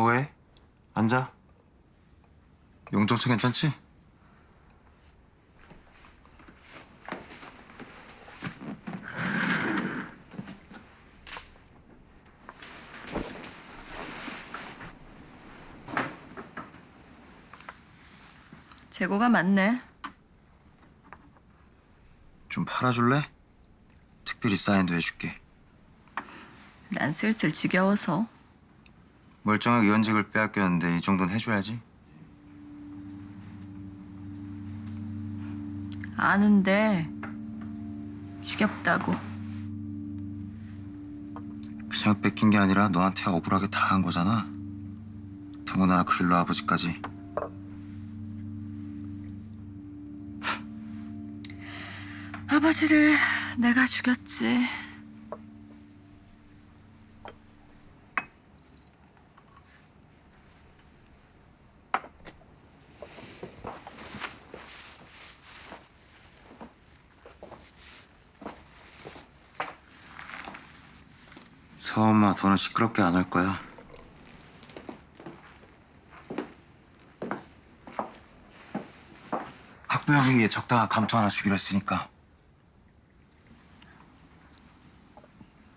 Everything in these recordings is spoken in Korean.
뭐해? 앉아. 용돈수 괜찮지? 재고가 많네. 좀 팔아줄래? 특별히 사인도 해줄게. 난 슬슬 지겨워서. 멀쩡하게 의원직을 빼앗겼는데 이 정도는 해줘야지. 아는데 지겹다고. 그냥 뺏긴 게 아니라 너한테 억울하게 다 한 거잖아. 더군다나 그 일로 아버지까지. 아버지를 내가 죽였지. 서 엄마 더는 시끄럽게 안 할 거야. 학부 형에게 적당한 감투 하나 주기로 했으니까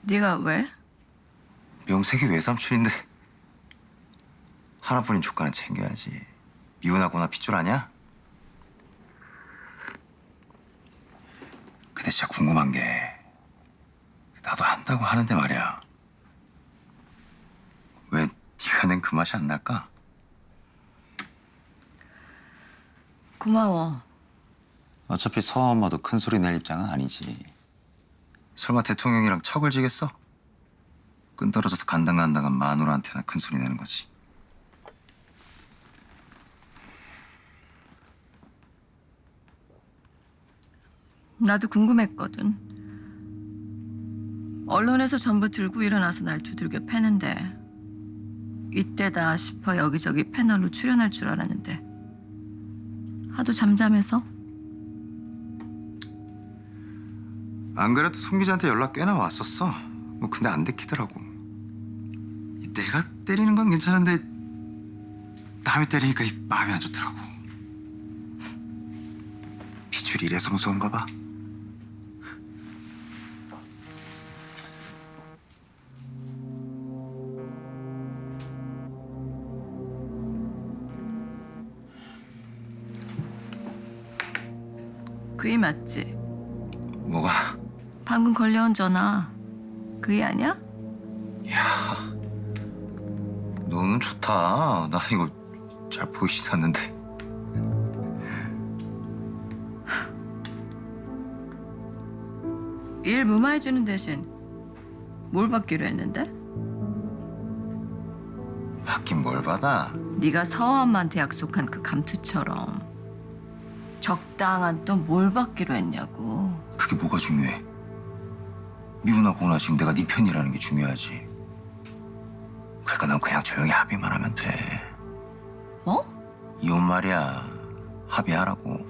네가 왜? 명색이 외삼촌인데 하나뿐인 조카는 챙겨야지. 미운하거나 핏줄 아냐? 근데 진짜 궁금한 게 나도 한다고 하는데 말이야. 왜 낸그 맛이 안 날까? 고마워. 어차피 서엄마도 큰 소리 낼 입장은 아니지. 설마 대통령이랑 척을 지겠어? 끈 떨어져서 간당간당한 마누라한테나 큰 소리 내는 거지. 나도 궁금했거든. 언론에서 전부 들고 일어나서 날 두들겨 패는데 이때다 싶어 여기저기 패널로 출연할 줄 알았는데 하도 잠잠해서 안 그래도 송 기자한테 연락 꽤나 왔었어. 뭐 근데 안 들키더라고. 내가 때리는 건 괜찮은데 남이 때리니까 이 마음이 안 좋더라고. 비줄이 이래서 무서운가 봐. 그이 맞지? 뭐가? 방금 걸려온 전화 그이 아니야? 너는 좋다. 나 이거 잘 보이지도 않는데. 일 무마해주는 대신 뭘 받기로 했는데? 받긴 뭘 받아? 네가 서엄한테 약속한 그 감투처럼 적당한 또뭘 받기로 했냐고. 그게 뭐가 중요해? 미우나 고나 지금 내가 네 편이라는 게 중요하지. 그러니까 넌 그냥 조용히 합의만 하면 돼. 뭐? 이혼 말이야. 합의하라고.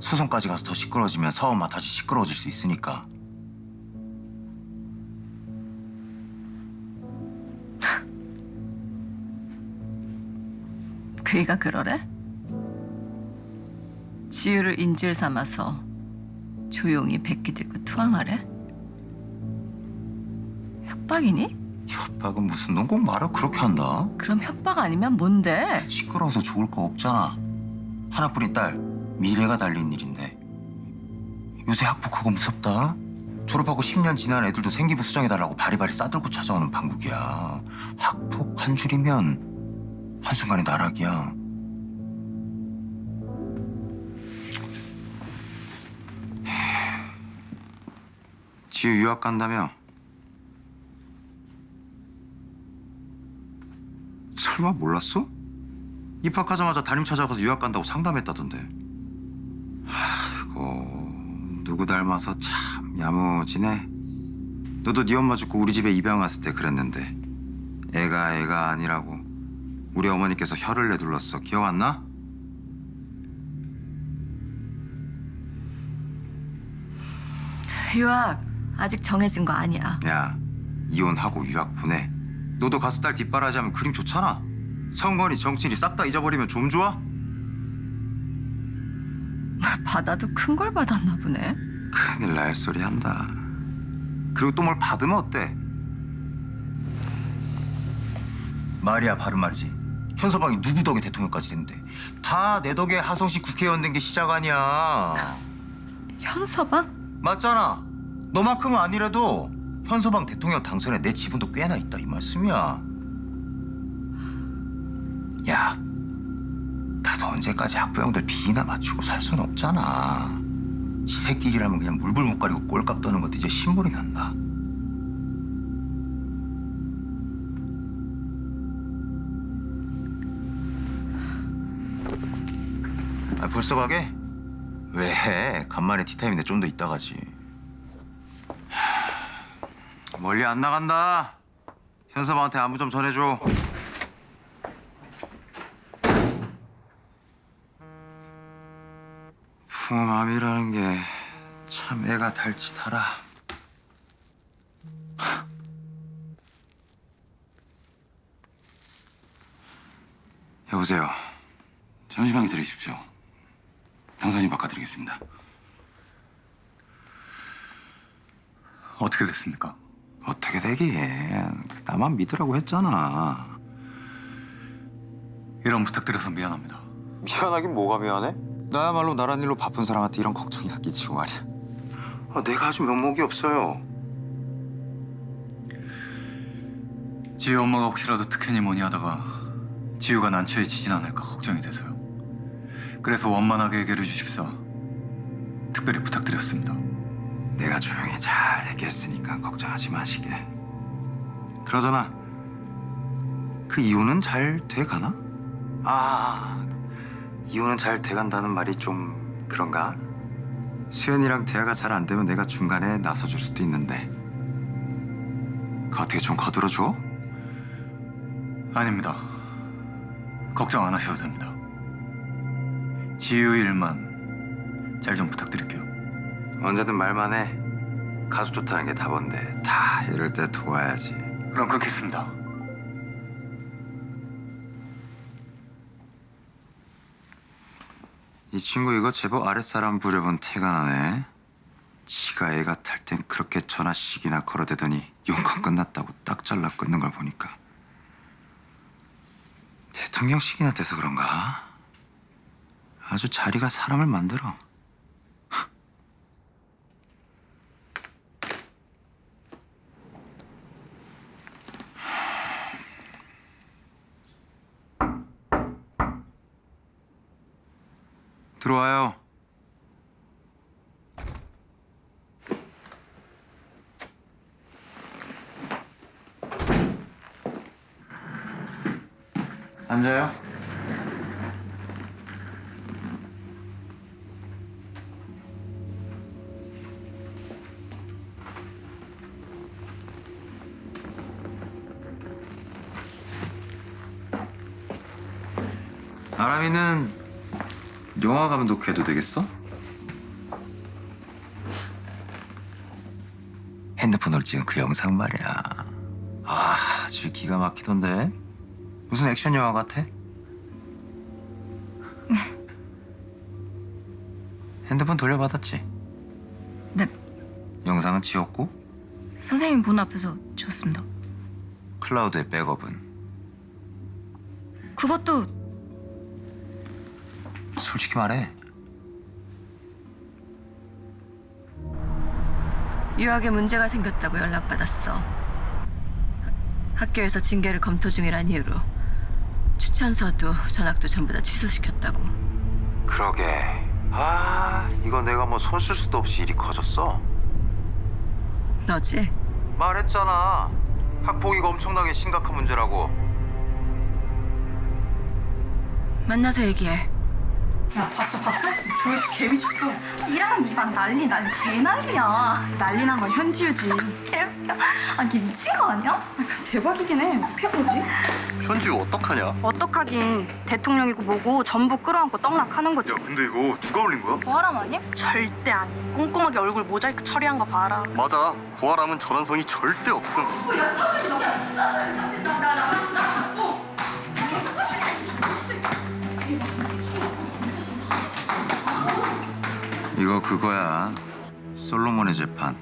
소송까지 가서 더 시끄러워지면 서엄마 다시 시끄러워질 수 있으니까. 그이가 그러래? 지유를 인질 삼아서 조용히 백기 들고 투항하래? 협박이니? 협박은 무슨 넌 꼭 말을 그렇게 한다? 그럼 협박 아니면 뭔데? 시끄러워서 좋을 거 없잖아. 하나뿐인 딸, 미래가 달린 일인데. 요새 학폭 그거 무섭다. 졸업하고 10년 지난 애들도 생기부 수정해달라고 바리바리 싸들고 찾아오는 방국이야. 학폭 한 줄이면 한순간에 나락이야. 지우 유학 간다며? 설마 몰랐어? 입학하자마자 담임 찾아가서 유학 간다고 상담했다던데. 아이고 누구 닮아서 참 야무지네. 너도 네 엄마 죽고 우리 집에 입양 왔을 때 그랬는데 애가 애가 아니라고 우리 어머니께서 혀를 내둘렀어. 기억 안 나? 유학 아직 정해진 거 아니야. 야 이혼하고 유학 보내. 너도 가수 딸 뒷바라지하면 그림 좋잖아. 성건이 정치인이 싹 다 잊어버리면 좀 좋아? 뭘 받아도 큰 걸 받았나 보네. 큰일 날 소리 한다. 그리고 또 뭘 받으면 어때? 말이야 바른 말이지. 현서방이 누구 덕에 대통령까지 됐는데 다 내 덕에 하성씨 국회의원 된 게 시작 아니야. 현서방? 맞잖아. 너만큼은 아니라도 현서방 대통령 당선에 내 지분도 꽤나 있다 이 말씀이야. 야, 나도 언제까지 학부형들 비나 맞추고 살 순 없잖아. 지새끼리라면 그냥 물불 못 가리고 꼴값 떠는 것도 이제 신물이 난다. 아, 벌써 가게? 왜? 간만에 티타임인데 좀 더 있다 가지. 멀리 안 나간다. 현서방한테 안부 좀 전해줘. 풍암이라는 게 참 애가 달짓하라. 여보세요. 잠시만 기다리십시오. 당선인 바꿔드리겠습니다. 어떻게 됐습니까? 어떻게 되긴 나만 믿으라고 했잖아. 이런 부탁드려서 미안합니다. 미안하긴 뭐가 미안해? 나야말로 나란 일로 바쁜 사람한테 이런 걱정이 낚이치고 말이야. 아, 내가 아주 면목이 없어요. 지우 엄마가 혹시라도 특혜니 뭐니 하다가 지우가 난처해 지진 않을까 걱정이 돼서요. 그래서 원만하게 해결해 주십사 특별히 부탁드렸습니다. 내가 조용히 잘 해결했으니까 걱정하지 마시게. 그러잖아. 그 이유는 잘 돼가나? 아, 이유는 잘 돼간다는 말이 좀 그런가? 수연이랑 대화가 잘 안 되면 내가 중간에 나서줄 수도 있는데. 그 어떻게 좀 거들어줘? 아닙니다. 걱정 안 하셔도 됩니다. 지우 일만 잘 좀 부탁드릴게요. 언제든 말만 해. 가수 좋다는 게 답인데 다 이럴 때 도와야지. 그럼 끊겠습니다. 이 친구 이거 제법 아랫사람 부려본 태가 나네. 지가 애 같을 땐 그렇게 전화씩이나 걸어대더니 용건 끝났다고 딱 잘라 끊는 걸 보니까 대통령씩이나 돼서 그런가? 아주 자리가 사람을 만들어. 들어와요. 앉아요. 아람이는 영화 감독해도 되겠어? 핸드폰으로 찍은 그 영상 말이야. 아, 아주 기가 막히던데. 무슨 액션 영화 같아? 핸드폰 돌려받았지? 네, 영상은 지웠고 선생님 본 앞에서 줬습니다. 클라우드의 백업은 그것도 솔직히 말해. 유학에 문제가 생겼다고 연락받았어. 학- 학교에서 징계를 검토 중이란 이유로 추천서도 전학도 전부 다 취소시켰다고. 그러게. 아, 이거 내가 뭐 손 쓸 수도 없이 일이 커졌어. 너지? 말했잖아. 학폭위가 엄청나게 심각한 문제라고. 만나서 얘기해. 야 봤어 봤어? 조회수 개 미쳤어 1학 2반 난리 난리 개 난리야 난리 난 건 현지유지 개웃겨 아니 미친 거 아니야? 대박이긴 해 어떻게 보지? 현지우 어떡하냐? 어떡하긴 대통령이고 뭐고 전부 끌어안고 떡락하는 거지 근데 이거 누가 올린 거야? 뭐하람 아님? 절대 아니 꼼꼼하게 얼굴 모자이크 처리한 거 봐라 맞아. 고아람은 저런 성이 절대 없음. 이거 그거야. 솔로몬의 재판.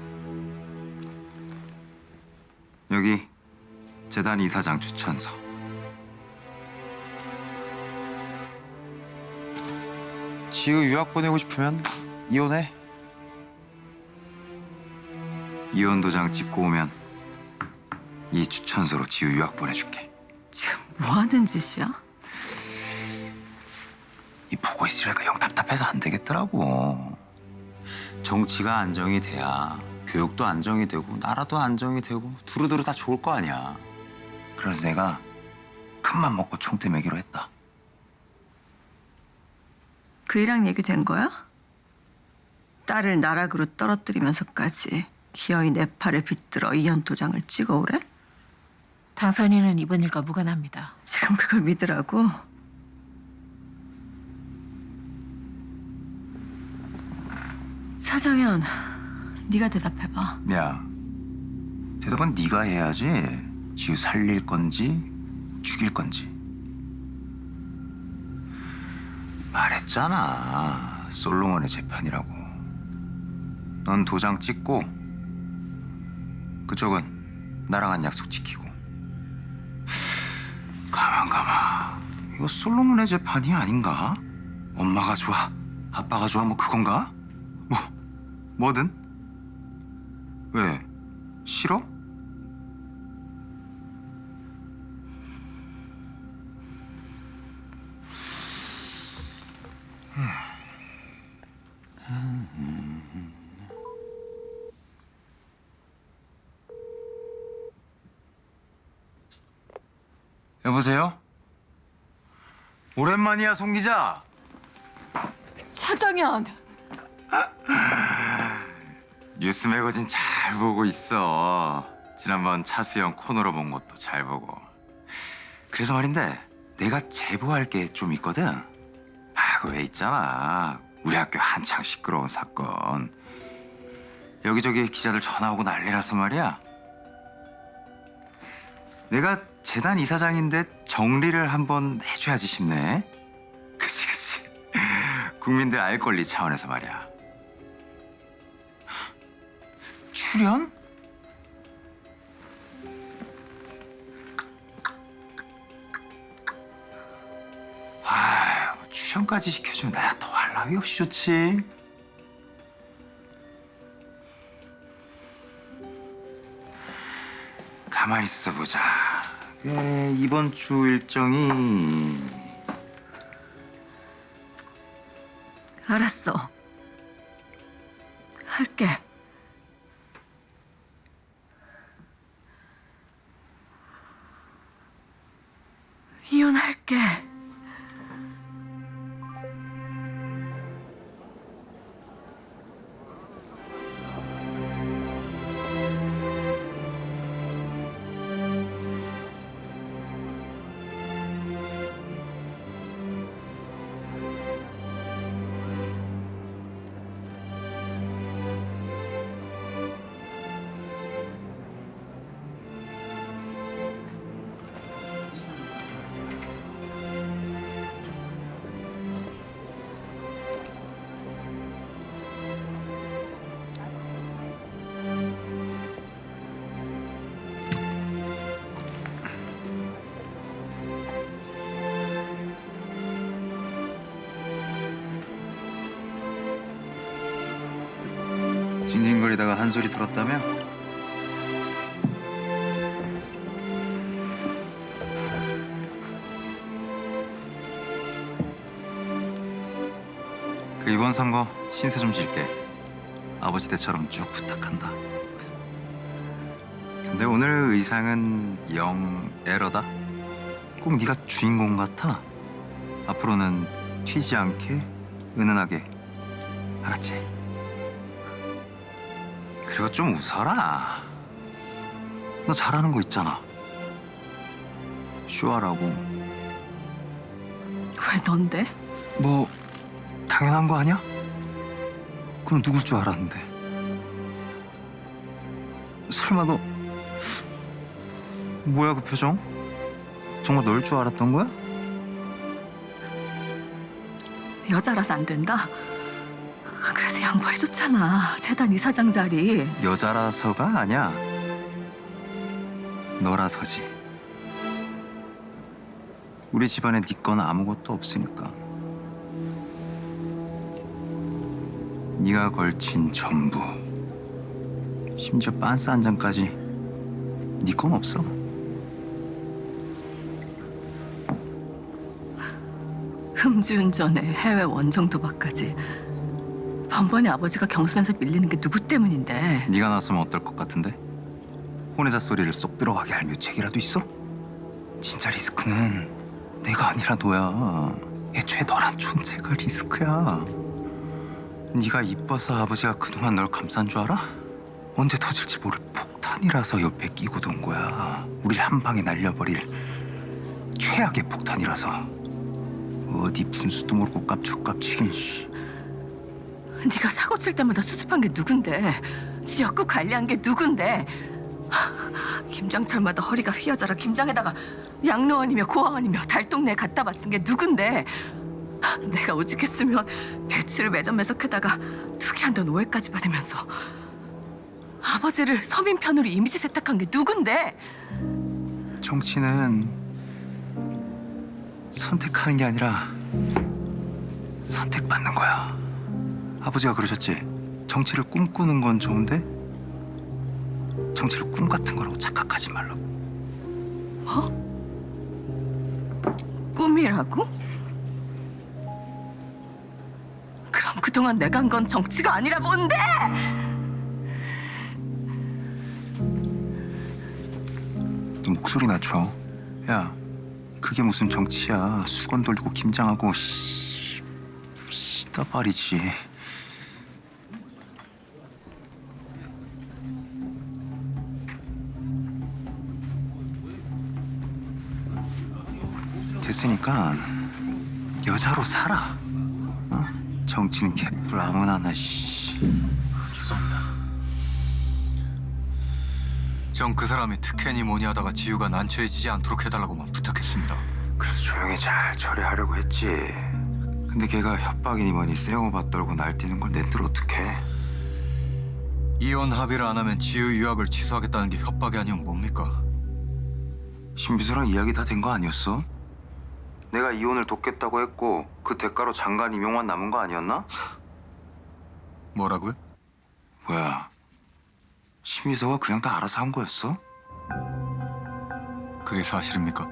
여기 재단 이사장 추천서. 지우 유학 보내고 싶으면 이혼해. 이혼 도장 찍고 오면 이 추천서로 지우 유학 보내줄게. 지금 뭐 하는 짓이야? 이 보고 있으려니까 영 답답해서 안 되겠더라고. 정치가 안정이 돼야 교육도 안정이 되고 나라도 안정이 되고 두루두루 다 좋을 거 아니야. 그래서 내가 큰맘 먹고 총대 매기로 했다. 그이랑 얘기 된 거야? 딸을 나락으로 떨어뜨리면서까지 기어이 내 팔에 빗들어 이혼 도장을 찍어오래? 당선인은 이번 일과 무관합니다. 지금 그걸 믿으라고? 사정현, 네가 대답해봐. 야, 대답은 네가 해야지. 지우 살릴 건지 죽일 건지. 말했잖아. 솔로몬의 재판이라고. 넌 도장 찍고 그쪽은 나랑 한 약속 지키고. 가만 가만. 이거 솔로몬의 재판이 아닌가? 엄마가 좋아, 아빠가 좋아, 뭐 그건가? 뭐 뭐든. 왜? 싫어? 여보세요? 오랜만이야, 송 기자. 차정현! 뉴스 매거진 잘 보고 있어. 지난번 차수영 코너로 본 것도 잘 보고. 그래서 말인데 내가 제보할 게 좀 있거든. 아, 그 왜 있잖아. 우리 학교 한창 시끄러운 사건. 여기저기 기자들 전화 오고 난리라서 말이야. 내가 재단 이사장인데 정리를 한번 해줘야지 싶네. 그치, 그치. 국민들 알 권리 차원에서 말이야. 출연? 아, 뭐 출연까지 시켜주면 나야 더할 나위 없이 좋지. 가만히 있어 보자. 그 이번 주 일정이 알았어. 할게. 징징거리다가 한 소리 들었다며? 그 이번 선거 신세 좀 질게. 아버지 때처럼 쭉 부탁한다. 근데 오늘 의상은 영 에러다. 꼭 네가 주인공 같아. 앞으로는 튀지 않게 은은하게 알았지? 그리고 좀 웃어라 너 잘하는 거 있잖아 쇼하라고 왜 넌데? 뭐 당연한 거 아니야? 그럼 누굴 줄 알았는데 설마 너 뭐야 그 표정? 정말 널 줄 알았던 거야? 여자라서 안 된다. 그래서 양보해줬잖아. 재단 이사장 자리. 여자라서가 아니야 너라서지 우리 집안에 네건 아무것도 없으니까 네가 걸친 전부 심지어 빤스 한 잔까지 네 건 없어 음주운전에 해외 원정 도박까지. 번번이 아버지가 경선에서 밀리는 게 누구 때문인데? 네가 나서면 어떨 것 같은데? 혼외자 소리를 쏙 들어가게 할 묘책이라도 있어? 진짜 리스크는 내가 아니라 너야. 애초에 너란 존재가 리스크야. 네가 이뻐서 아버지가 그동안 널 감싼 줄 알아? 언제 터질지 모를 폭탄이라서 옆에 끼고 둔 거야. 우릴 한 방에 날려버릴 최악의 폭탄이라서. 어디 분수도 모르고 깝죽깝치긴 씨. 네가 사고 칠 때마다 수습한 게 누군데? 지역구 관리한 게 누군데? 하, 김장철마다 허리가 휘어져라 김장에다가 양로원이며 고아원이며 달동네에 갖다 바친 게 누군데? 하, 내가 오직했으면 배추를 매점 매석해다가 투기한다는 오해까지 받으면서 아버지를 서민 편으로 이미지 세탁한 게 누군데? 정치는 선택하는 게 아니라 선택받는 거야. 아버지가 그러셨지. 정치를 꿈꾸는 건 좋은데 정치를 꿈 같은 거라고 착각하지 말라고. 꿈이라고? 그럼 그동안 내가 한 건 정치가 아니라 뭔데? 너 목소리 낮춰. 야, 그게 무슨 정치야. 수건 돌리고 김장하고 씨, 씨다발이지. 됐으니까 여자로 살아. 어? 정치는 개뿔 아무나 나 씨. 전그 사람이 특혜니 뭐니 하다가 지우가 난처해지지 않도록 해달라고만 부탁했습니다. 그래서 조용히 잘 처리하려고 했지. 근데 걔가 협박이니 뭐니 쌩오바 떨고 날뛰는 걸 낸들 어떡해? 이혼 합의를 안 하면 지우 유학을 취소하겠다는 게 협박이 아니면 뭡니까? 신비서랑 이야기 다 된 거 아니었어? 내가 이혼을 돕겠다고 했고 그 대가로 장관 임용만 남은 거 아니었나? 뭐라고요? 뭐야? 신비서가 그냥 다 알아서 한 거였어? 그게 사실입니까?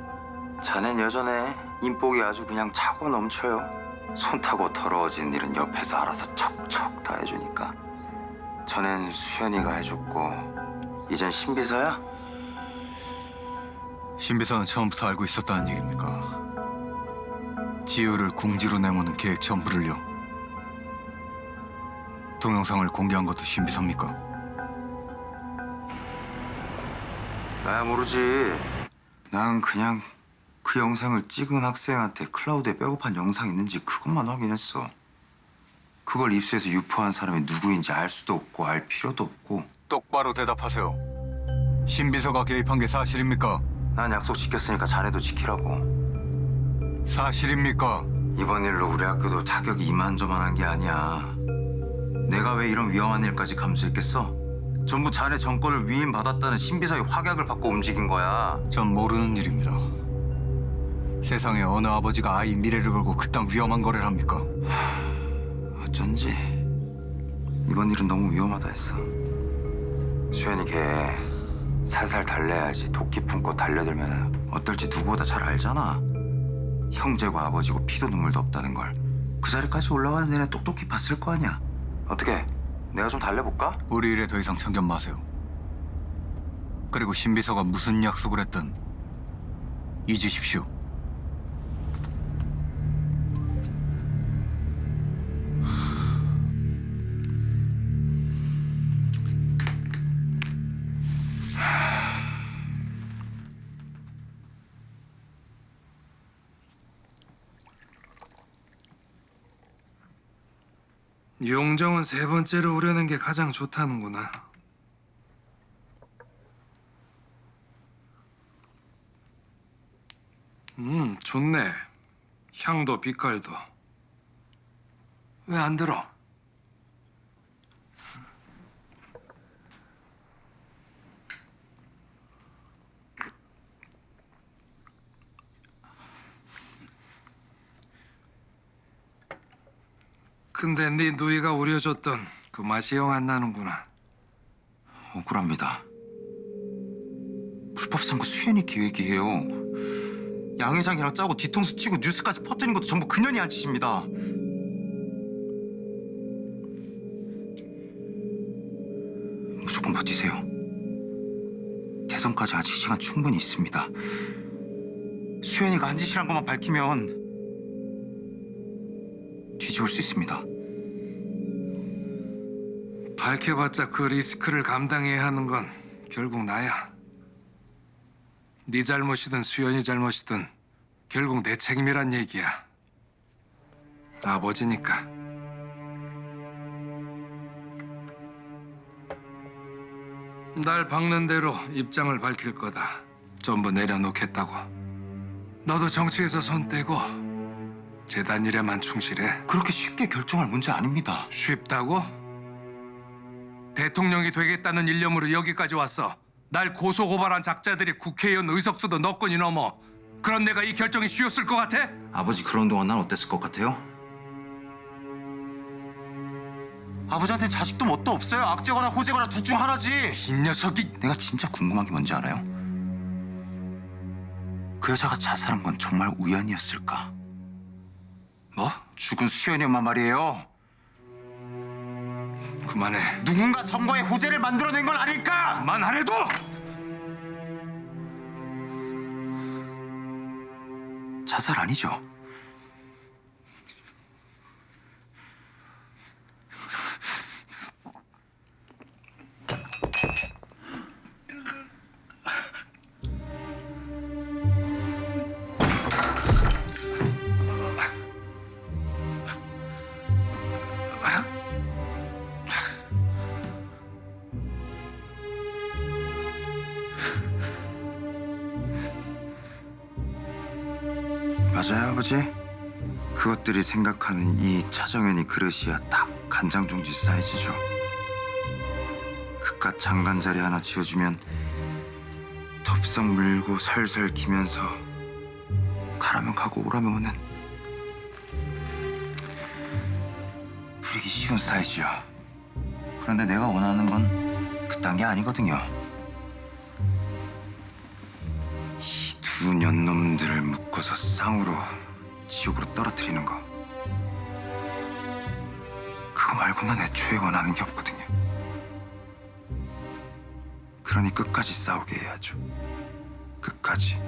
자넨 여전해 인복이 아주 그냥 차고 넘쳐요. 손 타고 더러워진 일은 옆에서 알아서 척척 다 해주니까. 전엔 수현이가 해줬고 이젠 신비서야? 신비서는 처음부터 알고 있었다는 얘기입니까? 지우를 궁지로 내모는 계획 전부를요. 동영상을 공개한 것도 신비서입니까? 나야 모르지. 난 그냥 그 영상을 찍은 학생한테 클라우드에 백업한 영상 있는지 그것만 확인했어. 그걸 입수해서 유포한 사람이 누구인지 알 수도 없고 알 필요도 없고. 똑바로 대답하세요. 신비서가 개입한 게 사실입니까? 난 약속 지켰으니까 자네도 지키라고. 사실입니까? 이번 일로 우리 학교도 타격이 이만저만한 게 아니야. 내가 왜 이런 위험한 일까지 감수했겠어? 전부 자네 정권을 위임받았다는 신비서의 확약을 받고 움직인 거야. 전 모르는 일입니다. 세상에 어느 아버지가 아이 미래를 걸고 그딴 위험한 거래를 합니까? 어쩐지 이번 일은 너무 위험하다 했어. 수현이 걔 살살 달래야지 도끼 품고 달려들면 어떨지 누구보다 잘 알잖아. 형제고 아버지고 피도 눈물도 없다는 걸. 그 자리까지 올라가는 내내 똑똑히 봤을 거 아니야. 어떻게? 내가 좀 달래볼까? 우리 일에 더 이상 참견 마세요. 그리고 신비서가 무슨 약속을 했든 잊으십시오. 용정은 세 번째로 우려낸 게 가장 좋다는구나. 음, 좋네. 향도 빛깔도. 왜 안 들어? 근데 네 누이가 우려줬던 그 맛이 영 안 나는구나. 억울합니다. 불법 선거 수연이 기획이에요. 양 회장이랑 짜고 뒤통수 치고 뉴스까지 퍼뜨린 것도 전부 그년이 한 짓입니다. 무조건 버티세요. 대선까지 아직 시간 충분히 있습니다. 수연이가 한 짓이란 것만 밝히면 뒤집을 수 있습니다. 밝혀봤자 그 리스크를 감당해야 하는 건 결국 나야. 네 잘못이든 수연이 잘못이든 결국 내 책임이란 얘기야. 아버지니까. 날 박는 대로 입장을 밝힐 거다. 전부 내려놓겠다고. 너도 정치에서 손 떼고 재단 일에만 충실해. 그렇게 쉽게 결정할 문제 아닙니다. 쉽다고? 대통령이 되겠다는 일념으로 여기까지 왔어. 날 고소 고발한 작자들이 국회의원 의석수도 너 건이 넘어. 그런 내가 이 결정이 쉬웠을 것 같아? 아버지 그런 동안 난 어땠을 것 같아요? 아버지한테 자식도 뭣도 없어요. 악재거나 호재거나 둘 중 하나지. 이 녀석이 내가 진짜 궁금한 게 뭔지 알아요? 그 여자가 자살한 건 정말 우연이었을까? 뭐? 죽은 수연이 엄마 말이에요. 그만해. 누군가 선거에 호재를 만들어낸 건 아닐까? 그만 하래도! 자살 아니죠? 생각하는 이 차정현이 그릇이야 딱 간장종지 사이즈죠. 그깟 장관 자리 하나 지어주면 덥석 물고 설설 기면서 가라면 가고 오라면 오는 부리기 쉬운 사이즈요. 그런데 내가 원하는 건 그딴 게 아니거든요. 이 두 년놈들을 묶어서 쌍으로 지옥으로 떨어뜨리는 거. 말고는 애초에 원하는 게 없거든요. 그러니 끝까지 싸우게 해야죠. 끝까지.